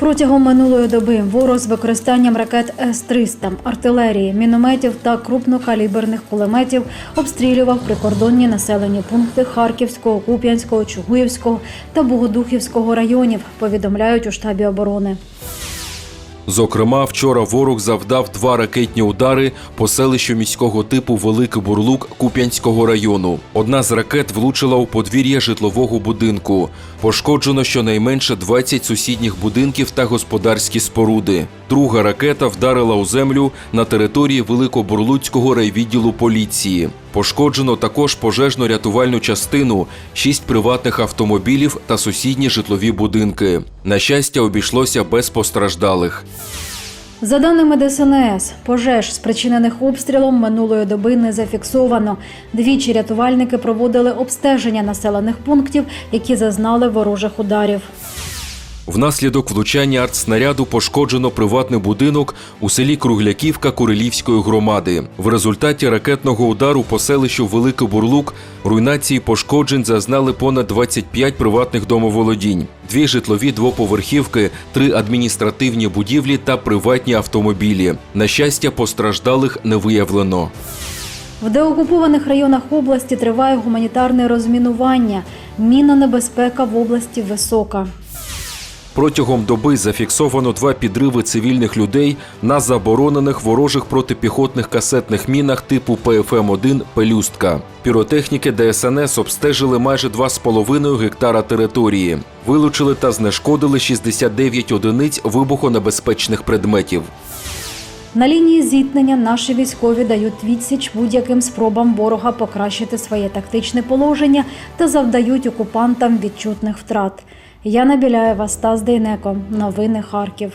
Протягом минулої доби ворог з використанням ракет С-300, артилерії, мінометів та крупнокаліберних кулеметів обстрілював прикордонні населені пункти Харківського, Куп'янського, Чугуївського та Богодухівського районів, повідомляють у штабі оборони. Зокрема, вчора ворог завдав два ракетні удари по селищу міського типу Великий Бурлук Куп'янського району. Одна з ракет влучила у подвір'я житлового будинку. Пошкоджено щонайменше 20 сусідніх будинків та господарські споруди. Друга ракета вдарила у землю на території Великобурлуцького райвідділу поліції. Пошкоджено також пожежно-рятувальну частину, шість приватних автомобілів та сусідні житлові будинки. На щастя, обійшлося без постраждалих. За даними ДСНС, пожеж, спричинених обстрілом минулої доби не зафіксовано. Двічі рятувальники проводили обстеження населених пунктів, які зазнали ворожих ударів. Внаслідок влучання артснаряду пошкоджено приватний будинок у селі Кругляківка Курилівської громади. В результаті ракетного удару по селищу Великий Бурлук руйнації пошкоджень зазнали понад 25 приватних домоволодінь, дві житлові двоповерхівки, три адміністративні будівлі та приватні автомобілі. На щастя, постраждалих не виявлено. В деокупованих районах області триває гуманітарне розмінування. Мінна небезпека в області висока. Протягом доби зафіксовано два підриви цивільних людей на заборонених ворожих протипіхотних касетних мінах типу ПФМ-1 «Пелюстка». Піротехніки ДСНС обстежили майже 2,5 гектара території. Вилучили та знешкодили 69 одиниць вибухонебезпечних предметів. На лінії зіткнення наші військові дають відсіч будь-яким спробам ворога покращити своє тактичне положення та завдають окупантам відчутних втрат. Яна Біляєва, Стас Дейнеко. Новини Харків.